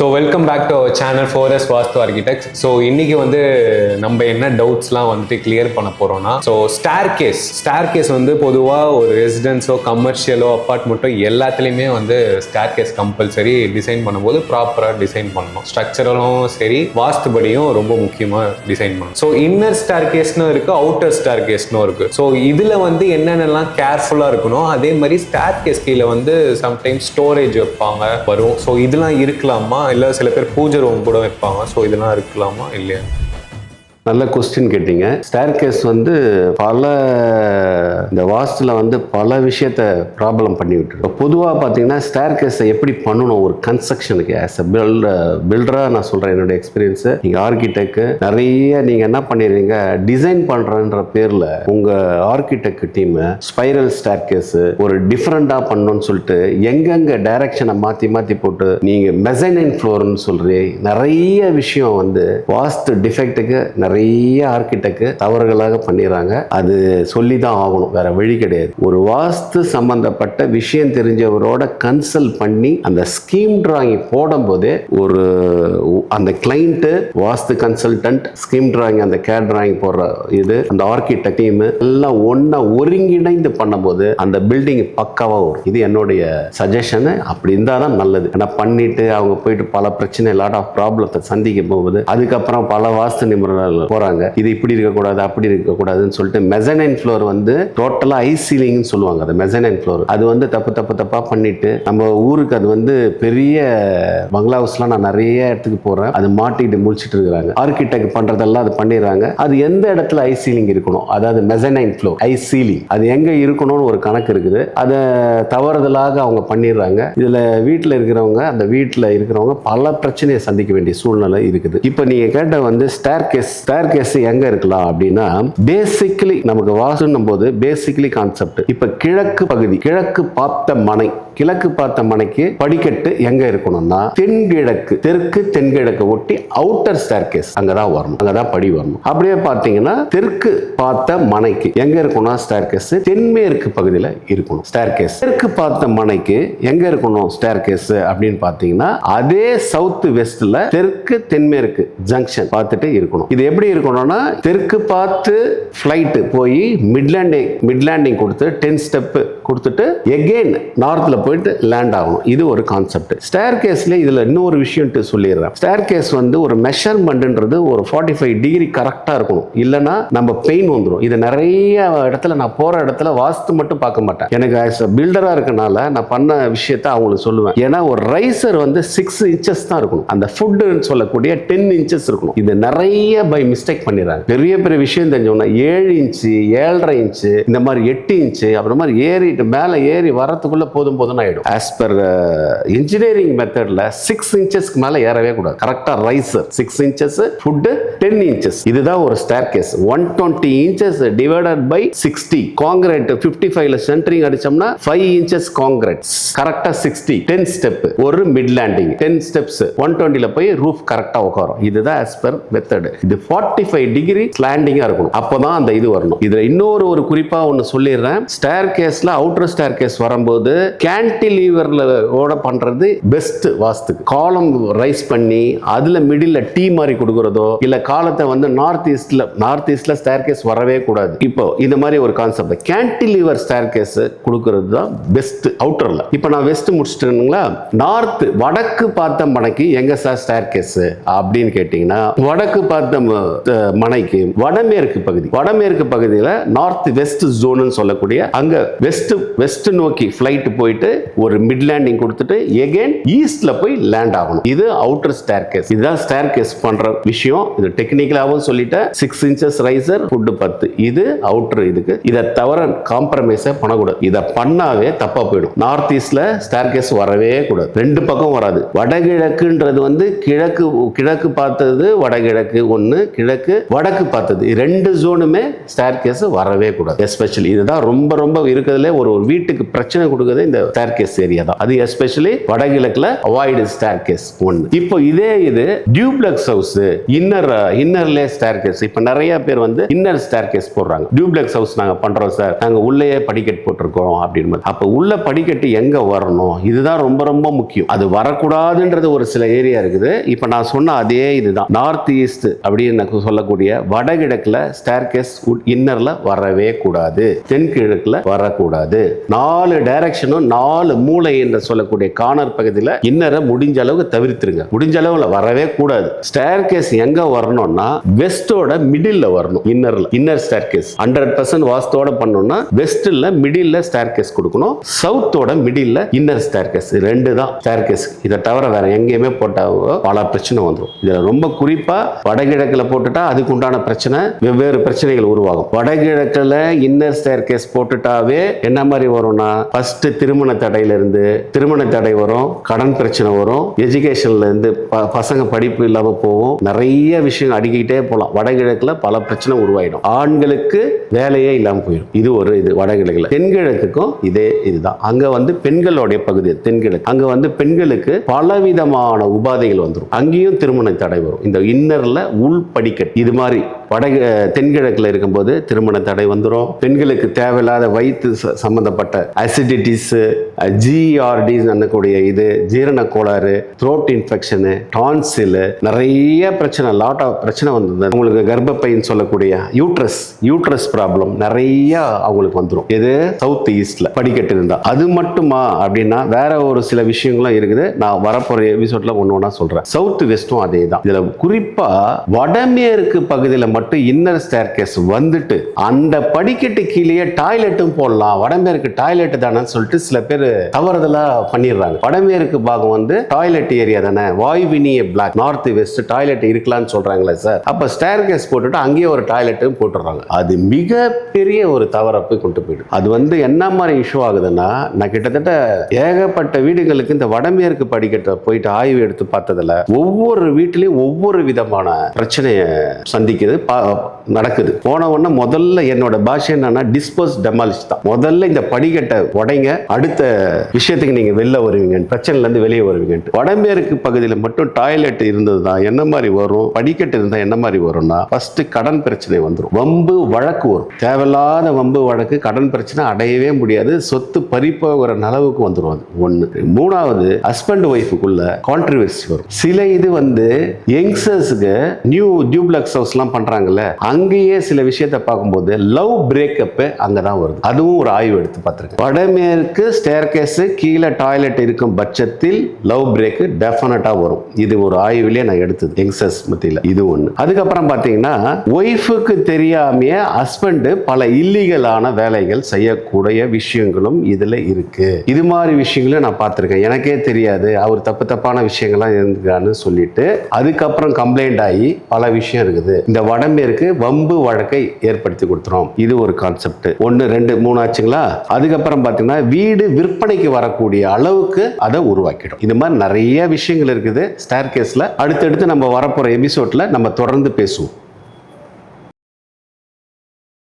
So welcome back to our channel for S Vastu architect so இன்னைக்கு வந்து நம்ம என்ன டவுட்ஸ்லாம் வந்துட்டு கிளியர் பண்ண போகிறோம்னா so staircase staircase வந்து பொதுவாக ஒரு ரெசிடென்ஸோ கமர்ஷியலோ அப்பார்ட்மெண்ட்டோ எல்லாத்துலேயுமே வந்து ஸ்டார் கேஸ் கம்பல்சரி டிசைன் பண்ணும்போது ப்ராப்பராக டிசைன் பண்ணணும். ஸ்ட்ரக்சரலும் சரி வாஸ்துபடியும் ரொம்ப முக்கியமாக டிசைன் பண்ணணும். ஸோ இன்னர் ஸ்டார் கேஸ்னு இருக்குது அவுட்டர் ஸ்டார் கேஸ்னும் இருக்குது ஸோ இதில் வந்து என்னென்னலாம் கேர்ஃபுல்லாக இருக்கணும் அதே மாதிரி ஸ்டார் கேஸ் கீழே வந்து சம்டைம்ஸ் ஸ்டோரேஜ் வைப்பாங்க வரும். ஸோ இதெல்லாம் இருக்கலாமா? இல்லை சில பேர் பூஜை ரூம் கூட வைப்பாங்க. ஸோ இதெல்லாம் இருக்கலாமா? இல்லையா? நல்ல கொஸ்டின் கேட்டீங்க. ஸ்டேர் கேஸ் வந்து பல இந்த வாஸ்துல வந்து பல விஷயத்த ப்ராப்ளம் பண்ணி விட்டுரு பொதுவாக பார்த்தீங்கன்னா ஸ்டேர் கேஸை எப்படி பண்ணணும்? ஒரு கன்ஸ்ட்ரக்ஷனுக்கு ஆஸ் அ பில்ட பில்டராக நான் சொல்கிறேன் என்னோட எக்ஸ்பீரியன்ஸு நீங்கள் ஆர்கிடெக்ட் நிறைய நீங்கள் என்ன பண்ணிடுறீங்க? டிசைன் பண்ணுறன்ற பேரில் உங்கள் architect team spiral staircase ஒரு டிஃப்ரெண்ட்டாக பண்ணணும்னு சொல்லிட்டு எங்கெங்கே டைரக்ஷனை மாற்றி மாற்றி போட்டு நீங்கள் மெசைனைன் ஃப்ளோர்னு சொல்கிறீ நிறைய விஷயம் வந்து வாஸ்து டிஃபெக்ட்டுக்கு நிறைய ஆர்கிடெக்ட் தவறுகளாக பண்ணிடுறாங்க. அது சொல்லி தான் ஆகணும். வேற வழி கிடையாது. ஒரு வாஸ்து சம்பந்தப்பட்ட விஷயம் தெரிஞ்சவரோட கன்சல்ட் பண்ணி அந்த ஸ்கீம் டிராயிங் போடும்போதே ஒரு அந்த client Vastu consultant scheme drawing அந்த கேட் டிராயிங் போடுற இது அந்த ஆர்கிடெக்ட் டீம் எல்லாம் ஒன்றா ஒருங்கிணைந்து பண்ணும்போது அந்த பில்டிங் பக்காவாக வரும். இது என்னுடைய சஜஷனு அப்படி இருந்தால் தான் நல்லது. ஏன்னா பண்ணிட்டு அவங்க போயிட்டு பல பிரச்சனை லாட் ஆஃப் ப்ராப்ளத்தை சந்திக்க போகுது அதுக்கப்புறம் பல வாஸ்து நிபுணர்கள் போறாங்க. இது இப்படி இருக்கக்கூடாது அப்படி இருக்கக்கூடாதுன்னு சொல்லிட்டு மெசனைன் ஃப்ளோர் வந்து டோட்டலா ஐ சீலிங்னு சொல்லுவாங்க அது மெசனைன் ஃப்ளோர் அது வந்து தப்பு தப்பு தப்பா பண்ணிட்டு நம்ம ஊருக்கு அது வந்து பெரிய பங்களா ஹவுஸ்லாம் நான் நிறைய இடத்துக்கு போறேன். அது மாட்டிக்கிட்டு முடிச்சிட்டு இருக்கிறாங்க. ஆர்கிடெக்ட் பண்றதெல்லாம் அது பண்ணிடுறாங்க. அது எந்த இடத்துல ஐ சீலிங் இருக்கணும்? அதாவது மெசனைன் ஃப்ளோர் ஐ சீலிங் அது எங்க இருக்கணும்னு ஒரு கணக்கு இருக்குது. அதை தவறுதலாக அவங்க பண்ணிடுறாங்க. இதுல வீட்டில் இருக்கிறவங்க அந்த வீட்டில் இருக்கிறவங்க பல பிரச்சனையை சந்திக்க வேண்டிய சூழ்நிலை இருக்குது. இப்போ நீங்க கேட்ட வந்து ஸ்டேர் கேஸ் ஸ்டேர் கேஸ் எங்க இருக்கலாம் அப்படின்னா பேசிக்கலி நமக்கு வாசுன்னும் போது பேசிக்கலி கான்செப்ட் இப்ப கிழக்கு பகுதி கிழக்கு பார்த்த மனை கிழக்கு பார்த்த மனைக்கு படிக்கட்டு எங்க இருக்கணும்னா தென்கிழக்கு தெற்கு தென்கிழக்கு ஒட்டி அவுட்டர் ஸ்டேர்கேஸ் அங்கதான் வரணும். அங்கதான் படி வரணும். அப்படியே பார்த்தீங்கன்னா தெற்கு பார்த்த மனைக்கு எங்க இருக்கணும்? ஸ்டேர்கேஸ் தென்மேற்கு பகுதியில் இருக்கணும். ஸ்டேர்கேஸ் தெற்கு பார்த்த மனைக்கு எங்க இருக்கணும்? ஸ்டேர்கேஸ் அப்படின்னு பார்த்தீங்கன்னா அதே சவுத் வெஸ்ட்ல தெற்கு தென்மேற்கு ஜங்ஷன் பார்த்துட்டு இருக்கணும். இது எப்படி இருக்கணும்னா தெற்கு பார்த்து ஃப்ளைட்டு போய் மிட்லேண்டிங் மிட்லேண்டிங் கொடுத்து டென் ஸ்டெப் கொடுத்துட்டு எகெயின் நார்த்ல போயிட்டு லேண்ட் ஆகணும். இது ஒரு கான்செப்ட் ஸ்டேர் கேஸ்ல இதுல இன்னொரு விஷயம் சொல்லிடுறேன். ஸ்டேர் கேஸ் வந்து ஒரு மெஷர்மெண்ட்ன்றது ஒரு ஃபார்ட்டி ஃபைவ் டிகிரி கரெக்டா இருக்கணும். இல்லைன்னா நம்ம பெயின் வந்துடும் இது நிறைய இடத்துல நான் போற இடத்துல வாஸ்து மட்டும் பார்க்க மாட்டேன். எனக்கு ஆஸ் அ பில்டரா இருக்கனால நான் பண்ண விஷயத்த அவங்களுக்கு சொல்லுவேன். ஏன்னா ஒரு ரைசர் வந்து சிக்ஸ் இன்ச்சஸ் தான் இருக்கணும். அந்த ஃபுட்டுன்னு சொல்லக்கூடிய டென் இன்ச்சஸ் இருக்கணும். இது நிறைய பை மிஸ்டேக் பண்ணிடுறாங்க. பெரிய பெரிய விஷயம் தெரிஞ்சோம்னா ஏழு இன்ச்சு ஏழரை இன்ச்சு இந்த மாதிரி எட்டு இன்ச்சு அப்புறம் மாதிரி ஏறிட்டு மேலே ஏறி வரத்துக்குள்ள போதும் போதும் ஆகிடும் ஆஸ் பர் இன்ஜினியரிங் மெத்தட்ல சிக்ஸ் இன்ச்சஸ்க்கு மேலே ஏறவே கூடாது. கரெக்டா riser six inches foot ten inches இதுதான் ஒரு staircase one twenty inches divided by sixty concrete fifty ஃபைவ்ல சென்டரிங் அடிச்சோம்னா ஃபைவ் இன்ச்சஸ் காங்கிரீட் கரெக்டா சிக்ஸ்டி டென் ஸ்டெப் ஒரு mid landing ten steps one டுவெண்ட்டில போய் ரூஃப் கரெக்டா உட்காரும். இதுதான் ஆஸ் பர் மெத்தடு இது ஃபார்ட்டி ஃபைவ் டிகிரி ஸ்லாண்டிங்கா இருக்கணும். அப்போதான் அந்த இது வரணும். இதுல இன்னொரு ஒரு குறிப்பா ஒன்னு சொல்லிடுறேன். ஸ்டேர் கேஸ்ல அவுட்டர் ஸ்டேர் கேஸ் வரும்போது கேன்டிலீவரில் ஓட பண்ணுறது பெஸ்ட் வாஸ்துக்கு காலம் ரைஸ் பண்ணி அதில் மிடில் டீ மாதிரி கொடுக்குறதோ இல்லை காலத்தை வந்து நார்த் ஈஸ்டில் நார்த் ஈஸ்டில் ஸ்டேர் கேஸ் வரவே கூடாது. இப்போ இந்த மாதிரி ஒரு கான்செப்ட் கேன்டிலீவர் ஸ்டேர் கேஸ் கொடுக்கறது தான் பெஸ்ட் அவுட்டரில் இப்போ நான் வெஸ்ட் முடிச்சிட்டேனுங்களா? நார்த் வடக்கு பார்த்த மனைக்கு எங்க சார் ஸ்டேர் கேஸ் அப்படின்னு கேட்டீங்கன்னா வடக்கு பார்த்த மனைக்கு வடமேற்கு பகுதி. வடமேற்கு பகுதியில் நார்த் வெஸ்ட் ஜோன்னு சொல்லக்கூடிய அங்க வெஸ்ட் வெஸ்ட் நோக்கி ஃபிளைட் போயிட்டு ஒரு மிட் லேண்டிங் கொடுத்துட்டு எகைன் ஈஸ்ட்ல போய் லேண்ட் ஆகணும். இது அவுட்டர் ஸ்டேர் கேஸ் இதுதான் ஸ்டேர் கேஸ் பண்ற விஷயம். இது டெக்னிக்கலாகவும் சொல்லிட்டேன். சிக்ஸ் இன்ச்சஸ் ரைசர் ஃபுட்டு பத்து. இது அவுட்டர் இதுக்கு. இதை தவிர காம்ப்ரமைஸே பண்ணக்கூடாது. இதை பண்ணாவே தப்பா போயிடும். நார்த் ஈஸ்ட்ல ஸ்டேர் கேஸ் வரவே கூடாது. ரெண்டு பக்கம் வராது. வடகிழக்குன்றது வந்து கிழக்கு கிழக்கு பார்த்தது வடகிழக்கு ஒன்று கிழக்கு வடக்கு பார்த்தது. ரெண்டு ஜோனுமே ஸ்டேர் கேஸ் வரவே கூடாது. எஸ்பெஷலி இதுதான் ரொம்ப ரொம்ப இருக்கிறதுல ஒரு ஒரு வீட்டுக்கு பிரச்சனை கொடுக்குறது இந்த ஸ்டேர் கேஸ் ஏரியா தான். அது எஸ்பெஷலி வடகிழக்குல அவாய்டு ஸ்டேர் கேஸ் ஒன்று இப்போ இதே இது டியூப்ளெக்ஸ் ஹவுஸ் இன்னர் இன்னர்லே ஸ்டேர் கேஸ் இப்போ நிறைய பேர் வந்து இன்னர் ஸ்டேர் கேஸ் போடுறாங்க. டியூப்ளெக்ஸ் ஹவுஸ் நாங்கள் பண்றோம் சார் நாங்கள் உள்ளேயே படிக்கட்டு போட்டிருக்கோம் அப்படின்னு அப்போ உள்ள படிக்கட்டு எங்க வரணும்? இதுதான் ரொம்ப ரொம்ப முக்கியம். அது வரக்கூடாதுன்றது ஒரு சில ஏரியா இருக்குது. இப்போ நான் சொன்ன அதே இதுதான். நார்த் ஈஸ்ட் அப்படின்னு சொல்லக்கூடிய வடகிழக்குல ஸ்டேர் கேஸ் இன்னர்ல வரவே கூடாது. தென்கிழக்குல வரக்கூடாது. நாலு டைரக்ஷனும் நாலு மூளை என்று சொல்லக்கூடிய கார்னர் பகுதியில் இன்னரை முடிஞ்ச அளவுக்கு தவிர்த்துருங்க. முடிஞ்ச அளவுல வரவே கூடாது. ஸ்டேர் கேஸ் எங்க வரணும்னா வெஸ்டோட மிடில்ல வரணும் இன்னர்ல inner staircase hundred percent வாஸ்தோட பண்ணோம்னா வெஸ்ட்ல மிடில்ல ஸ்டேர் கேஸ் கொடுக்கணும். சவுத்தோட மிடில்ல இன்னர் ஸ்டேர் கேஸ் ரெண்டு தான் ஸ்டேர் கேஸ் இதை தவிர வேற எங்கேயுமே போட்டால் பல பிரச்சனை வந்துடும் இதுல ரொம்ப குறிப்பா வடகிழக்குல போட்டுட்டா அதுக்கு உண்டான பிரச்சனை வெவ்வேறு பிரச்சனைகள் உருவாகும். வடகிழக்குல இன்னர் ஸ்டேர் கேஸ் போட்டுட்டாவே என்ன மாதிரி வரும்னா ஃபர்ஸ்ட் திருமண தடையிலேருந்து திருமண தடை வரும் கடன் பிரச்சனை வரும் எஜுகேஷன்ல இருந்து ப- பசங்க படிப்பு இல்லாமல் போகும். நிறைய விஷயம் அடிக்கிட்டே போகலாம் வடகிழக்குல பல பிரச்சனை உருவாயிடும். ஆண்களுக்கு வேலையே இல்லாமல் போயிடும். இது ஒரு இது வடகிழக்குல. தென்கிழக்குக்கும் இதே இதுதான். அங்க வந்து பெண்களுடைய பகுதி தென்கிழக்கு. அங்க வந்து பெண்களுக்கு பலவிதமான உபாதைகள் வந்துடும் அங்கேயும் திருமண தடை வரும். இந்த இன்னர்ல உள் படிக்கட் இது மாதிரி வட தென்கிழக்கில் இருக்கும்போது திருமண தடை வந்துடும் பெண்களுக்கு தேவையில்லாத வயிற்று ச- சம்பந்தப்பட்ட அசிடிட்டிஸ் ஜிஆர்டி அண்ணக்கூடிய இது ஜீரண கோளாறு த்ரோட் இன்ஃபெக்ஷனு டான்சிலு நிறைய பிரச்சனை லாட் ஆஃப் பிரச்சனை வந்தது. உங்களுக்கு கர்ப்பப்பைன்னு சொல்லக்கூடிய யூட்ரஸ் யூட்ரஸ் ப்ராப்ளம் நிறைய அவங்களுக்கு வந்துடும் இது சவுத் ஈஸ்டில் படிக்கட்டு இருந்தால் அது மட்டுமா அப்படின்னா வேற ஒரு சில விஷயங்களும் இருக்குது. நான் வரப்போகிற எபிசோட்ல ஒன்று ஒன்றா சொல்கிறேன் சவுத் வெஸ்ட்டும் அதே தான். இதில் குறிப்பாக வடமேற்கு பகுதியில் மட்டும் இன்னர் ஸ்டேர் கேஸ் வந்துட்டு அந்த படிக்கட்டு கீழேயே டாய்லெட்டும் போடலாம். வடமேற்கு டாய்லெட் தானே சொல்லிட்டு சில பேர் தவறுதலா பண்ணிடுறாங்க. வடமேற்கு பாகம் வந்து டாய்லெட் ஏரியா தானே? வாயுவினிய பிளாக் நார்த் வெஸ்ட் டாய்லெட் இருக்கலாம்னு சொல்றாங்களே சார் அப்போ ஸ்டேர் கேஸ் போட்டுட்டு அங்கேயே ஒரு டாய்லெட்டும் போட்டுடுறாங்க. அது மிகப்பெரிய ஒரு தவறப்பு கொண்டு போயிடும் அது வந்து என்ன மாதிரி இஷ்யூ ஆகுதுன்னா நான் கிட்டத்தட்ட ஏகப்பட்ட வீடுகளுக்கு இந்த வடமேற்கு படிக்கட்டை போயிட்டு ஆய்வு எடுத்து பார்த்ததுல ஒவ்வொரு வீட்டிலையும் ஒவ்வொரு விதமான பிரச்சனையை சந்திக்குது நடக்குது. போன உடனே முதல்ல என்னோட பாஷை என்னன்னா டிஸ்போஸ் டெமாலிஷ் தான். முதல்ல இந்த படிக்கட்டை உடைங்க அடுத்த விஷயத்துக்கு நீங்கள் வெளில வருவீங்க பிரச்சனைலேருந்து வெளியே வருவீங்கன்ட்டு. வடமேற்கு பகுதியில் மட்டும் டாய்லெட் இருந்தது தான் என்ன மாதிரி வரும்? படிக்கட்டு இருந்தால் என்ன மாதிரி வரும்னா ஃபஸ்ட்டு கடன் பிரச்சனை வந்துடும் வம்பு வழக்கு வரும். தேவையில்லாத வம்பு வழக்கு கடன் பிரச்சனை அடையவே முடியாது. சொத்து பறிப்போகிற அளவுக்கு வந்துடும் அது. ஒன்று மூணாவது ஹஸ்பண்ட் ஒய்ஃபுக்குள்ள கான்ட்ரவர்சி வரும். சில இது வந்து யங்ஸ்டர்ஸுக்கு நியூ டியூப்ளக்ஸ் ஹவுஸ்லாம் பண்றாங்கல்ல அங்கேயே சில விஷயத்தை பார்க்கும்போது லவ் பிரேக்கப் அங்கதான் வருது. அதுவும் ஒரு ஆய்வு எடுத்து பார்த்துருக்கேன். வடமேற்கு ஸ்டேர்கேஸு கீழே டாய்லெட் இருக்கும் பட்சத்தில் லவ் பிரேக்கு டெஃபினட்டாக வரும். இது ஒரு ஆய்விலே நான் எடுத்தது யங்ஸ்டர்ஸ் மத்தியில். இது ஒன்று அதுக்கப்புறம் பார்த்தீங்கன்னா ஒய்ஃபுக்கு தெரியாமையே ஹஸ்பண்டு பல இல்லீகலான வேலைகள் செய்யக்கூடிய விஷயங்களும் இதில் இருக்குது இது மாதிரி விஷயங்களும் நான் பார்த்துருக்கேன். எனக்கே தெரியாது. அவர் தப்பு தப்பான விஷயங்கள்லாம் இருந்துக்கான்னு சொல்லிட்டு அதுக்கப்புறம் கம்ப்ளைண்ட் ஆகி பல விஷயம் இருக்குது. இந்த வடமேற்கு வம்பு வழக்கை ஏற்படுத்தி கொடுத்துரும் இது ஒரு கான்செப்ட் ஒன்று ரெண்டு மூணு ஆச்சுங்களா? அதுக்கப்புறம் பார்த்தீங்கன்னா வீடு விற்பனைக்கு வரக்கூடிய அளவுக்கு அதை உருவாக்கிடும். இது மாதிரி நிறைய விஷயங்கள் இருக்குது. ஸ்டேர் கேஸில் அடுத்தடுத்து நம்ம வரப்போகிற எபிசோட்ல நம்ம தொடர்ந்து பேசுவோம்.